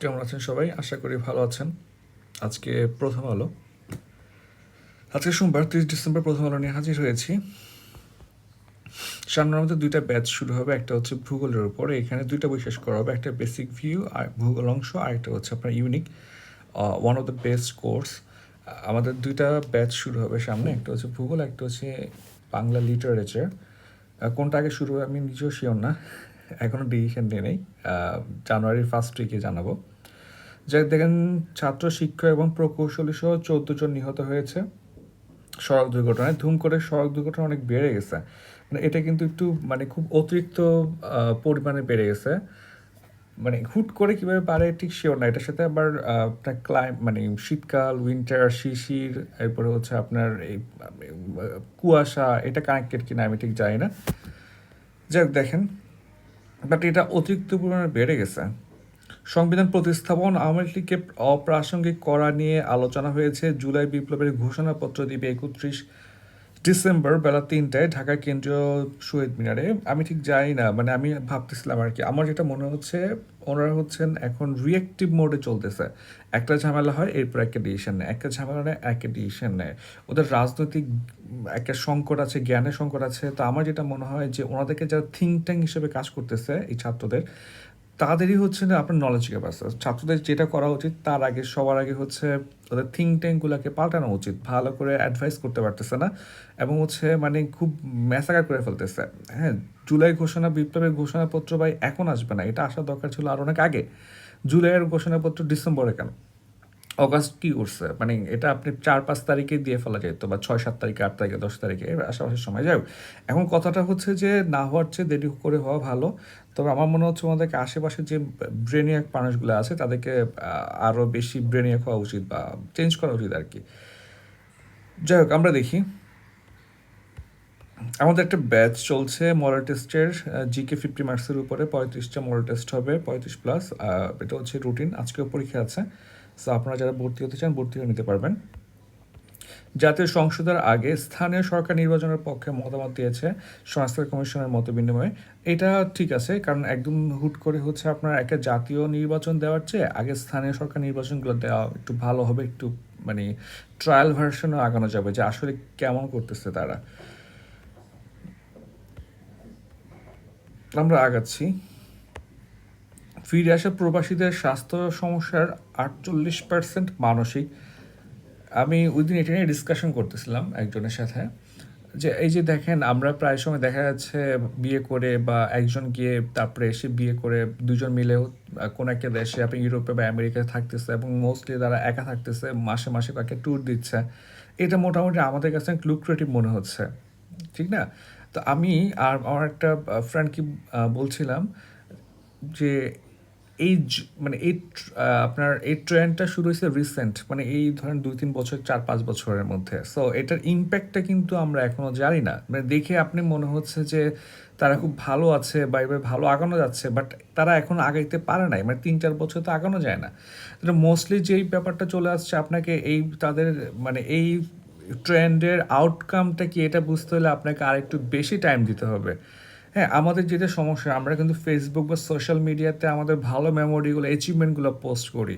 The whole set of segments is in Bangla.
কেমন আছেন সবাই? আশা করি ভালো আছেন। আজকে প্রথম আলো। আজকে সোমবার, তিরিশ ডিসেম্বর প্রথম আলো নিয়ে হাজির হয়েছি। সামনের মধ্যে দুইটা ব্যাচ শুরু হবে, একটা হচ্ছে ভূগোলের উপর, এখানে দুইটা বই শেষ করা হবে, একটা বেসিক ভিউ আর ভূগোল অংশ, আর একটা হচ্ছে আপনার unique one of the best course আমাদের দুইটা ব্যাচ শুরু হবে সামনে, একটা হচ্ছে ভূগোল, একটা হচ্ছে বাংলা লিটারেচার কোনটা আগে শুরু হবে আমি নিজেও শিওর না এখনও ডিসিশন নিয়ে নেই। জানুয়ারির ফার্স্ট উইকে জানাব। যাই দেখেন ছাত্র, শিক্ষক এবং প্রকৌশলী সহ চোদ্দ জন নিহত হয়েছে। সড়ক দুর্ঘটনায় ধুম করে সড়ক দুর্ঘটনা অনেক বেড়ে গেছে। মানে এটা কিন্তু একটু মানে খুব অতিরিক্ত পরিমাণে বেড়ে গেছে। মানে হুট করে কীভাবে বাড়ে ঠিক শিওর না। এটার সাথে আবার আপনার ক্লাইম মানে শীতকাল উইন্টার শিশির, এরপরে হচ্ছে আপনার এই কুয়াশা, এটা কানেক্টেড কিনা আমি ঠিক জানি না। যাক দেখেন। বাট এটা অতিরিক্ত পরিমাণে বেড়ে গেছে। সংবিধান প্রতিস্থাপন আওয়ামী লীগকে অপ্রাসঙ্গিক করা নিয়ে আলোচনা হয়েছে। জুলাই বিপ্লবের ঘোষণাপত্র দিবে একত্রিশ ডিসেম্বর বেলা তিনটায় ঢাকা কেন্দ্রীয় শহীদ মিনারে। আমি ঠিক জানি না মানে আমি ভাবতেছিলাম আর কি। আমার যেটা মনে হচ্ছে, ওনারা হচ্ছেন এখন রিয়েক্টিভ মোডে চলতেছে। একটা ঝামেলা হয়, এরপর একটা ডিসিশন নেয়। একটা ঝামেলা নেয়, একটা ডিসিশন নেয়। ওদের রাজনৈতিক একটা সংকট আছে, জ্ঞানের সংকট আছে। তো আমার যেটা মনে হয় যে ওনাদেরকে যারা থিঙ্ক ট্যাঙ্ক হিসেবে কাজ করতেছে, এই ছাত্রদের তাদেরই হচ্ছে না আপনার নলেজ ক্যাপাসিটি ছাত্রদের যেটা করা উচিত, তার আগে, সবার আগে হচ্ছে ওদের থিঙ্ক ট্যাঙ্কগুলোকে পাল্টানো উচিত। ভালো করে অ্যাডভাইস করতে পারতেছে না এবং হচ্ছে মানে খুব ম্যাসাকার করে ফেলতেছে। হ্যাঁ জুলাই ঘোষণা, বিপ্লবের ঘোষণাপত্র ভাই এখন আসবে না। এটা আসার দরকার ছিল আর অনেক আগে। জুলাইয়ের ঘোষণাপত্র ডিসেম্বরে কেন? অগাস্ট কি করছে মানে এটা আপনি চার পাঁচ তারিখে দিয়ে ফেলা যেত বা ছয় সাত তারিখে আট তারিখে দশ তারিখে এর আশেপাশে সময়। যাই। এখন কথাটা হচ্ছে যে না হওয়ার চেয়ে দেরি করে হওয়া ভালো। তবে আমার মনে হচ্ছে আমাদেরকে আশেপাশে যে ব্রেনিয়াক মানুষগুলো আছে তাদেরকে আহ, আরও বেশি ব্রেনিয়াক হওয়া উচিত বা চেঞ্জ করা উচিত আর কি। যাই হোক আমরা দেখি। আমাদের একটা ব্যাচ চলছে মরাল টেস্টের জিকে ফিফটি মার্কসের উপরে পঁয়ত্রিশটা মরাল টেস্ট হবে পঁয়ত্রিশ প্লাস এটা হচ্ছে রুটিন আজকেও পরীক্ষা আছে। সো আপনারা যারা ভর্তি হতে চান, ভর্তি হয়ে নিতে পারবেন। জাতীয় সংসদের আগে স্থানীয় সরকার নির্বাচনের পক্ষে মতামত দিয়েছে সংস্কার কমিশনের মত বিনিময়ে। এটা ঠিক আছে, কারণ একদম হুট করে হচ্ছে আপনার একটা জাতীয় নির্বাচন দেওয়ার চেয়ে আগে স্থানীয় সরকার নির্বাচনগুলো দেওয়া একটু ভালো হবে, একটু মানে ট্রায়াল ভার্সনও আগানো যাবে যে আসলে কেমন করতেছে তারা। আমরা আগাচ্ছি। ফিরে আসা প্রবাসীদের স্বাস্থ্য সমস্যার আটচল্লিশ পার্সেন্ট মানসিক। আমি ওই দিন এটা নিয়ে ডিসকাশন করতেছিলাম একজনের সাথে যে, এই যে দেখেন, আমরা প্রায় সময় দেখা যাচ্ছে বিয়ে করে বা একজন গিয়ে তারপরে এসে বিয়ে করে দুজন মিলেও কোনো একটা দেশে আপনি ইউরোপে বা আমেরিকায় থাকতেছে এবং মোস্টলি তারা একা থাকতেছে, মাসে মাসে কয়েকটা ট্যুর দিচ্ছে। এটা মোটামুটি আমাদের কাছে লুক্রেটিভ মনে হচ্ছে, ঠিক না? তো আমি আর আমার একটা ফ্রেন্ড কি বলছিলাম যে এই মানে এই আপনার এই ট্রেন্ডটা শুরু হয়েছে রিসেন্ট মানে এই ধরেন দুই তিন বছর, চার পাঁচ বছরের মধ্যে। সো এটার ইম্প্যাক্টটা কিন্তু আমরা এখনও জানি না। মানে দেখে আপনি মনে হচ্ছে যে তারা খুব ভালো আছে বা এবার ভালো আগানো যাচ্ছে বাট তারা এখন আগাইতে পারে নাই। মানে তিন চার বছর তো আগানো যায় না। মোস্টলি যেই ব্যাপারটা চলে আসছে, আপনাকে এই তাদের মানে এই ট্রেন্ডের আউটকামটা কি, এটা বুঝতে হলে আপনাকে আরেকটু বেশি টাইম দিতে হবে। হ্যাঁ আমাদের যেটা সমস্যা, আমরা কিন্তু ফেসবুক বা সোশ্যাল মিডিয়াতে আমাদের ভালো মেমোরিগুলো অ্যাচিভমেন্টগুলো পোস্ট করি।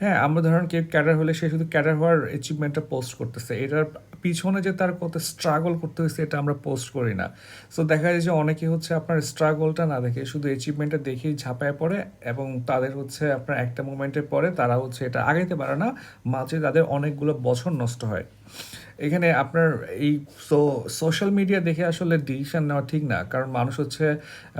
হ্যাঁ আমরা ধরুন কেউ ক্যাডার হলে সে শুধু ক্যাডার হওয়ার অ্যাচিভমেন্টটা পোস্ট করতেছে। এটার পিছনে যে তার কত স্ট্রাগল করতে হয়েছে এটা আমরা পোস্ট করি না। সো দেখা যায় যে অনেকে হচ্ছে আপনার স্ট্রাগলটা না দেখে শুধু অ্যাচিভমেন্টটা দেখেই ঝাঁপায় পড়ে এবং তাদের হচ্ছে আপনার একটা মোমেন্টের পরে তারা হচ্ছে এটা আগাইতে পারে না। মাঝে তাদের অনেকগুলো বছর নষ্ট হয়। এখানে আপনার এই সো সোশ্যাল মিডিয়া দেখে আসলে ডিসিশন নেওয়া ঠিক না। কারণ মানুষ হচ্ছে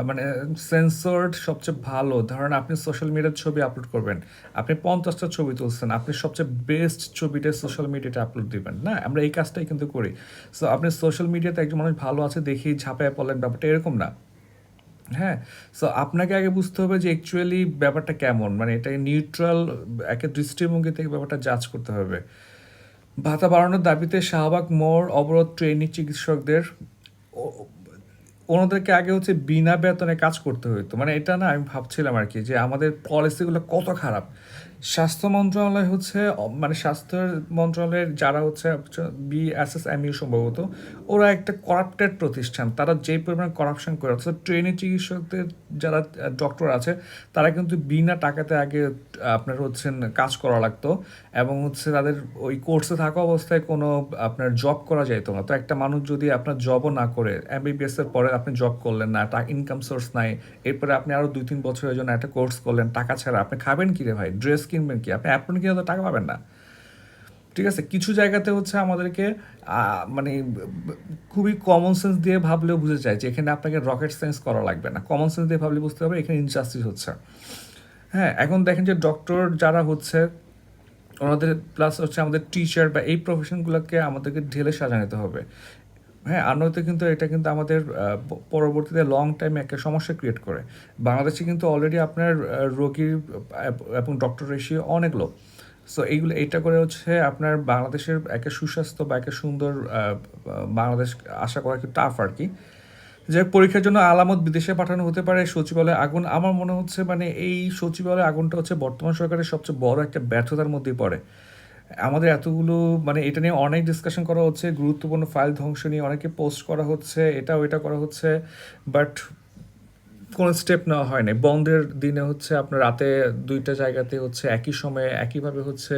মানে সেন্সর্ড সবচেয়ে ভালো। ধরেন আপনি সোশ্যাল মিডিয়ার ছবি আপলোড করবেন, আপনি পঞ্চাশটা ছবি তুলছেন, আপনি সবচেয়ে বেস্ট ছবিটা সোশ্যাল মিডিয়াতে আপলোড দিবেন, না? আমরা এই কাজটাই কিন্তু করি। সো আপনি সোশ্যাল মিডিয়াতে একজন মানুষ ভালো আছে দেখেই ঝাঁপায় পড়লেন, ব্যাপারটা এরকম না। হ্যাঁ? সো আপনাকে আগে বুঝতে হবে যে অ্যাকচুয়ালি ব্যাপারটা কেমন। মানে এটা নিউট্রাল একটা দৃষ্টিভঙ্গি থেকে ব্যাপারটা জাজ করতে হবে। ভাতা বাড়ানোর দাবিতে শাহবাগ মোড় অবরোধ ট্রেনি চিকিৎসকদের ওনাদেরকে আগে হচ্ছে বিনা বেতনে কাজ করতে হতো। মানে এটা না আমি ভাবছিলাম আর কি যে আমাদের পলিসিগুলো কত খারাপ। স্বাস্থ্য মন্ত্রণালয় হচ্ছে মানে স্বাস্থ্য মন্ত্রণালয়ের যারা হচ্ছে B S S M U সম্ভবত, ওরা একটা করাপ্টেড প্রতিষ্ঠান। তারা যে পরিমাণে করাপশন করে, অর্থাৎ ট্রেনি চিকিৎসকদের যারা ডক্টর আছে, তারা কিন্তু বিনা টাকাতে আগে আপনার হচ্ছেন কাজ করা লাগতো এবং হচ্ছে তাদের ওই কোর্সে থাকা অবস্থায় কোনো, আপনার জব করা যেত না। তো একটা মানুষ যদি আপনার জবও না করে এমবিবিএস এর পরে আপনি জব করলেন না ইনকাম সোর্স নাই, এরপরে আপনি আরও দুই তিন বছরের জন্য একটা কোর্স করলেন, টাকা ছাড়া, আপনি খাবেন কি রে ভাই? ড্রেস কিনবেন কি? আপনি অ্যাপ্রন কিনে তো টাকা পাবেন না। ঠিক আছে? কিছু জায়গাতে হচ্ছে আমাদেরকে মানে খুবই কমন সেন্স দিয়ে ভাবলেও বুঝে যায় যে এখানে আপনাকে রকেট সায়েন্স করা লাগবে না। কমন সেন্স দিয়ে ভাবলে বুঝতে হবে এখানে ইনজাস্টিস হচ্ছে। হ্যাঁ এখন দেখেন যে ডক্টর যারা হচ্ছে, ওনাদের প্লাস হচ্ছে আমাদের টিচার বা এই প্রফেশনগুলোকে আমাদেরকে ঢেলে সাজানিতে হবে। হ্যাঁ আর নয়তো কিন্তু এটা কিন্তু আমাদের পরবর্তীতে লং টাইমে একটা সমস্যা ক্রিয়েট করে। বাংলাদেশে কিন্তু অলরেডি আপনার রোগীর এবং ডক্টর রেশিও অনেক লোক সো এইগুলো এটা করে হচ্ছে আপনার বাংলাদেশের একটা সুস্বাস্থ্য বা একটা সুন্দর বাংলাদেশ আশা করা একটু টাফ আর কি। যে পরীক্ষার জন্য আলামত বিদেশে পাঠানো হতে পারে সচিবালয়ে আগুন। আমার মনে হচ্ছে মানে এই সচিবালয়ে আগুনটা হচ্ছে বর্তমান সরকারের সবচেয়ে বড় একটা ব্যর্থতার মধ্যেই পড়ে। আমাদের এতগুলো মানে এটা নিয়ে অনেক ডিসকাশন করা হচ্ছে, গুরুত্বপূর্ণ ফাইল ধ্বংস নিয়ে অনেকে পোস্ট করা হচ্ছে এটা ওইটা করা হচ্ছে বাট কোনো স্টেপ নেওয়া হয় নাই। বন্ধের দিনে হচ্ছে আপনার রাতে দুইটা জায়গাতে হচ্ছে একই সময়ে একইভাবে হচ্ছে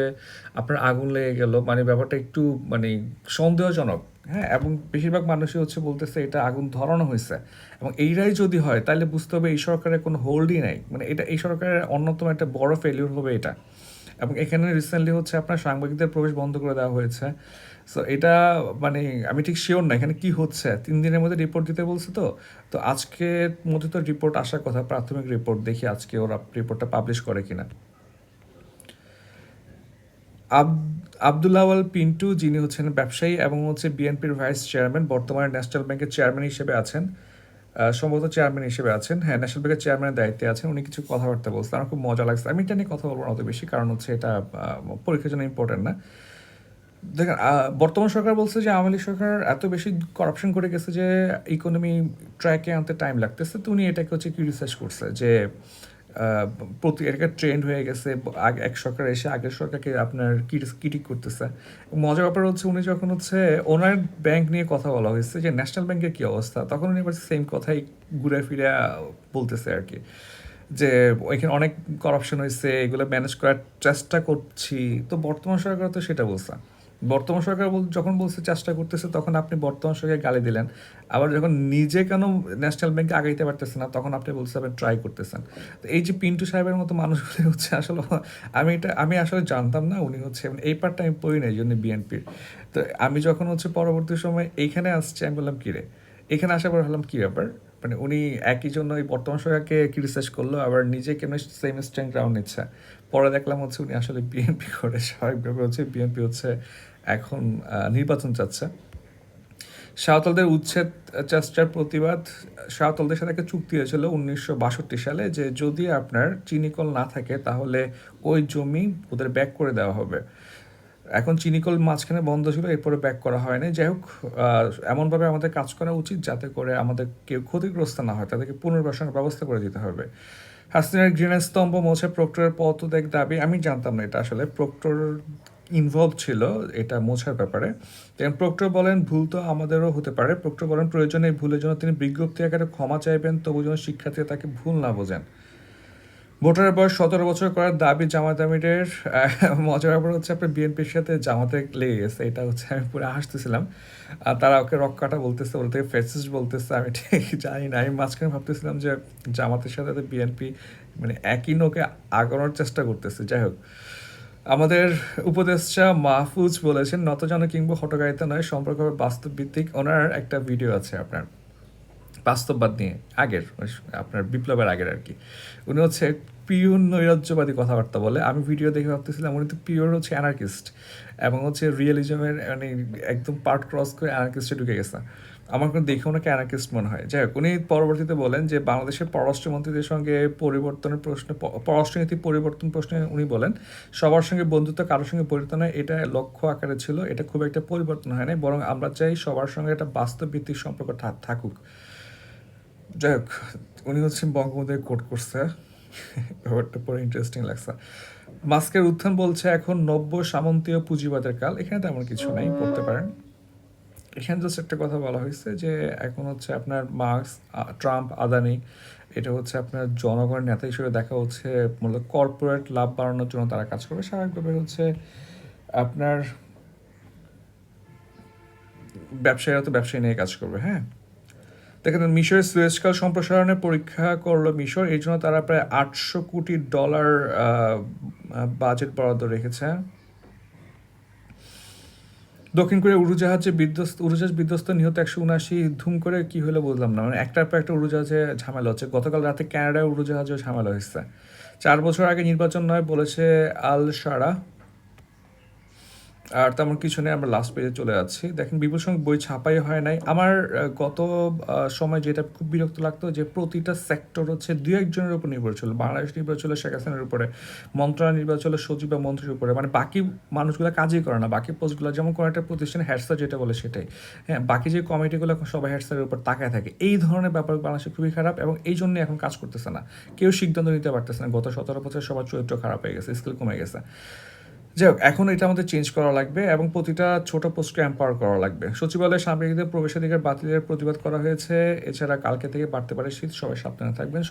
আপনার আগুন লেগে গেল। মানে ব্যাপারটা একটু মানে সন্দেহজনক। হ্যাঁ এবং বেশিরভাগ মানুষই হচ্ছে বলতেছে এটা আগুন ধরানো হয়েছে। এবং এইটাই যদি হয়, তাহলে বুঝতে হবে এই সরকারের কোনো হোল্ডই নাই। মানে এটা, এই সরকারের অন্যতম একটা বড় ফেলিউর হবে এটা। এবং এখানে রিসেন্টলি হচ্ছে আপনার সাংবাদিকদের প্রবেশ বন্ধ করে দেওয়া হয়েছে। সো এটা মানে আমি ঠিক শিওর না এখানে কি হচ্ছে। তিন দিনের মধ্যে রিপোর্ট দিতে বলছে তো। তো আজকের মধ্যে তো রিপোর্ট আসার কথা, প্রাথমিক রিপোর্ট দেখি আজকে ওরা রিপোর্টটা পাবলিশ করে কিনা। আব- আব্দুল্লাহ আল পিন্টু যিনি হচ্ছেন ব্যবসায়ী এবং হচ্ছে বিএনপির ভাইস চেয়ারম্যান বর্তমানে ন্যাশনাল ব্যাংকের চেয়ারম্যান হিসেবে আছেন। সম্ভবত চেয়ারম্যান হিসেবে আছেন। হ্যাঁ ন্যাশনাল ব্যাংকের চেয়ারম্যানের দায়িত্বে আছেন। উনি কিছু কথাবার্তা বলছেন। আমার খুব মজা লাগছে। আমি এটা নিয়ে কথা বলব না অত বেশি, কারণ হচ্ছে এটা পরীক্ষার জন্য ইম্পর্টেন্ট না। দেখেন বর্তমান সরকার বলছে যে আওয়ামী লীগ সরকার এত বেশি করাপশন করে গেছে যে ইকোনমি ট্র্যাকে আনতে টাইম লাগতেছে। তো উনি এটাকে হচ্ছে কি রিসার্চ করছে যে প্রতি এটা ট্রেন্ড হয়ে গেছে এক সরকার এসে আগের সরকারকে আপনার কিটিক করতেছে। মজার ব্যাপার হচ্ছে উনি যখন হচ্ছে ওনার ব্যাংক নিয়ে কথা বলা হয়েছে যে ন্যাশনাল ব্যাংকের কি অবস্থা, তখন উনি এবার সেম কথাই ঘুরে ফিরে বলতেছে আর কি। যে ওইখানে অনেক করাপশন হয়েছে, এগুলো ম্যানেজ করার চেষ্টা করছি। তো বর্তমান সরকার তো সেটা বলছে বর্তমান সরকার যখন বলছে চেষ্টা করতেছে, তখন আপনি বর্তমান সরকার গালি দিলেন। আবার যখন নিজে কেন ন্যাশনাল ব্যাংকে আগাইতে পারতেছে না, তখন আপনি বলছেন আপনি ট্রাই করতেছেন। তো এই যে পিন্টু সাহেবের মতো মানুষগুলো হচ্ছে আসলে আমি এটা, আমি আসলে জানতাম না, উনি হচ্ছে এই পার্টটা আমি পড়ি না, এই জন্য বিএনপির তো আমি যখন হচ্ছে পরবর্তী সময় এইখানে আসছি, আমি বললাম, কিরে? এখানে আসার পর হলাম কি ব্যাপার? মানে উনি একই জন্য এই বর্তমান সরকারকে ক্রিটিসাইজ করল, আবার নিজে কেন সেম স্ট্যান্ড গ্রাউন্ড নিচ্ছে। পরে দেখলাম হচ্ছে উনি আসলে বিএনপি করে, স্বাভাবিকভাবে হচ্ছে বিএনপি হচ্ছে এখন নির্বাচন চাচ্ছে। সাঁওতালদের উচ্ছেদ চেষ্টার প্রতিবাদ, সাঁওতালদের সাথে একটা চুক্তি হয়েছিল উনিশশো বাষট্টি সালে যে যদি আপনার চিনিকল না থাকে তাহলে ওই জমি ওদের ব্যাক করে দেওয়া হবে। এখন চিনিকল মাঝখানে বন্ধ ছিল, এরপরে ব্যাক করা হয়নি। যাই হোক এমনভাবে আমাদের কাজ করা উচিত যাতে করে আমাদের কেউ ক্ষতিগ্রস্ত না হয়, তাদেরকে পুনর্বাসনের ব্যবস্থা করে দিতে হবে। হাসিনার গ্রিনের স্তম্ভ মোছে প্রক্টরের পদত্যাগ দাবি, আমি জানতাম না এটা আসলে। প্রক্টর ইনভলভ ছিল এটা মোছার ব্যাপারে। তেমন প্রক্টর বলেন, ভুল তো আমাদেরও হতে পারে। প্রক্টর বলেন, প্রয়োজনে ভুলের জন্য তিনি বিজ্ঞপ্তি আকারে ক্ষমা চাইবেন, তবু যেন শিক্ষার্থীরা তাকে ভুল না বোঝেন। ভোটারের বয়স সতেরো বছর করার দাবি জামাত আমিরের মজার ব্যাপার হচ্ছে আপনার বিএনপির সাথে জামাতে লেগে গেছে, এটা হচ্ছে আমি পুরো হাসতেছিলাম। আর তারা ওকে রক্কাটা বলতেছে বলতে ফেসিস বলতেছে, আমি ঠিক জানি না, আমি মাঝখানে ভাবতেছিলাম যে জামাতের সাথে বিএনপি মানে একই নোকে আগানোর চেষ্টা করতেছে, যাই হোক। আমাদের উপদেষ্টা মাহফুজ বলেছেন নতজন কিংবা হটকারিতা নয়, সম্পর্ক বাস্তব ভিত্তিক ওনার একটা ভিডিও আছে আপনার। বাস্তববাদ নিয়ে আগের, আপনার বিপ্লবের আগের আর কি। উনি হচ্ছে পিওর নৈরাজ্যবাদী কথাবার্তা বলে। আমি ভিডিও দেখে ভাবতেছিলাম উনি তো পিওর হচ্ছে অ্যানার্কিস্ট এবং হচ্ছে রিয়েলিজমের মানে একদম পার্ট ক্রস করে অ্যানার্কিস্টে ঢুকে গেছে। আমার কোনো দেখে ওনাকে অ্যানার্কিস্ট মনে হয়। যাই হোক, উনি পরবর্তীতে বলেন যে বাংলাদেশের পররাষ্ট্রমন্ত্রীদের সঙ্গে পরিবর্তনের প্রশ্নে, পররাষ্ট্রনীতি পরিবর্তন প্রশ্নে উনি বলেন, সবার সঙ্গে বন্ধুত্ব কারোর সঙ্গে পরিবর্তন এটা লক্ষ্য আকারে ছিল, এটা খুব একটা পরিবর্তন হয় নাই, বরং আমরা চাই সবার সঙ্গে একটা বাস্তব ভিত্তিক সম্পর্ক থাকুক। যাই হোক, উনি হচ্ছেন বঙ্গবন্ধু কোট করছে। ব্যাপারটা পরে ইন্টারেস্টিং লাগছে। মাস্কের উত্থান বলছে এখন নব্য সামন্তীয় পুঁজিবাদের কাল। এখানে তেমন কিছু নাই, পড়তে পারেন। এখানে জাস্ট একটা কথা বলা হয়েছে যে এখন হচ্ছে আপনার মার্কস ট্রাম্প, আদানি, এটা হচ্ছে আপনার জনগণের নেতা হিসেবে দেখা হচ্ছে মূলত কর্পোরেট লাভ বাড়ানোর জন্য তারা কাজ করবে। স্বাভাবিকভাবে হচ্ছে আপনার ব্যবসায়ীরা তো ব্যবসায়ী নিয়ে কাজ করবে হ্যাঁ? দেখেন, মিশরের সুয়েজকাল সম্প্রসারণের পরীক্ষা করল মিশর এই জন্য তারা প্রায় আটশো কোটি ডলার বাজেট বরাদ্দ রেখেছে। দক্ষিণ কোরিয়া উড়োজাহাজে বিধ্বস্ত, উড়োজাহাজ বিধ্বস্ত নিহত একশো উনাশি ধুম করে কি হলো বুঝলাম না। মানে একটার পর একটা উড়োজাহাজে ঝামেলা হচ্ছে। গতকাল রাতে ক্যানাডায় উড়োজাহাজেও ঝামেলা হয়েছে। চার বছর আগে নির্বাচন নয় বলেছে আল সারা আর তেমন কিছু নেই, আমরা লাস্ট পেজে চলে যাচ্ছি। দেখেন, বিপুল সংখ্যক বই ছাপাই হয় নাই। আমার গত সময় যেটা খুব বিরক্ত লাগতো যে প্রতিটা সেক্টর হচ্ছে দু একজনের উপর নির্ভর ছিল। বাংলাদেশ নির্ভর ছিল শেখ হাসিনার উপরে, মন্ত্রণালয় নির্ভর ছিল সচিব বা মন্ত্রীর উপরে। মানে বাকি মানুষগুলো কাজই করে না। বাকি পোস্টগুলো যেমন কোনো একটা প্রতিষ্ঠানে হ্যাডসার যেটা বলে সেটাই। হ্যাঁ বাকি যে কমিটিগুলো এখন সবাই হ্যাডসারের উপর তাকায় থাকে। এই ধরনের ব্যাপার বাংলাদেশে খুবই খারাপ এবং এই জন্য এখন কাজ করতেছে না। কেউ সিদ্ধান্ত নিতে পারতেছে না। গত সতেরো বছর সবার চরিত্র খারাপ হয়ে গেছে স্কিল কমে গেছে। যাই হোক এখন এটা আমাদের চেঞ্জ করা লাগবে এবং প্রতিটা ছোট পোস্টকে এম্পাওয়ার করা লাগবে। সচিবালয়ে সাংবাদিকদের প্রবেশাধিকার বাতিলের প্রতিবাদ করা হয়েছে। এছাড়া কালকে থেকে বাড়তে পারে শীত, সবাই সাবধানে থাকবেন।